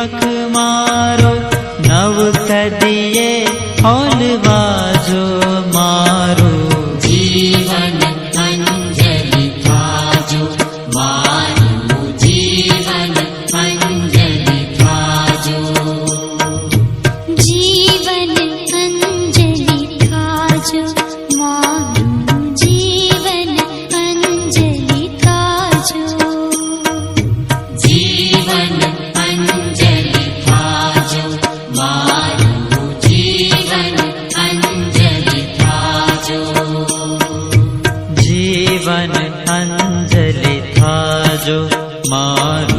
સેવક મારો નવ સદીએ હોલવા जो मान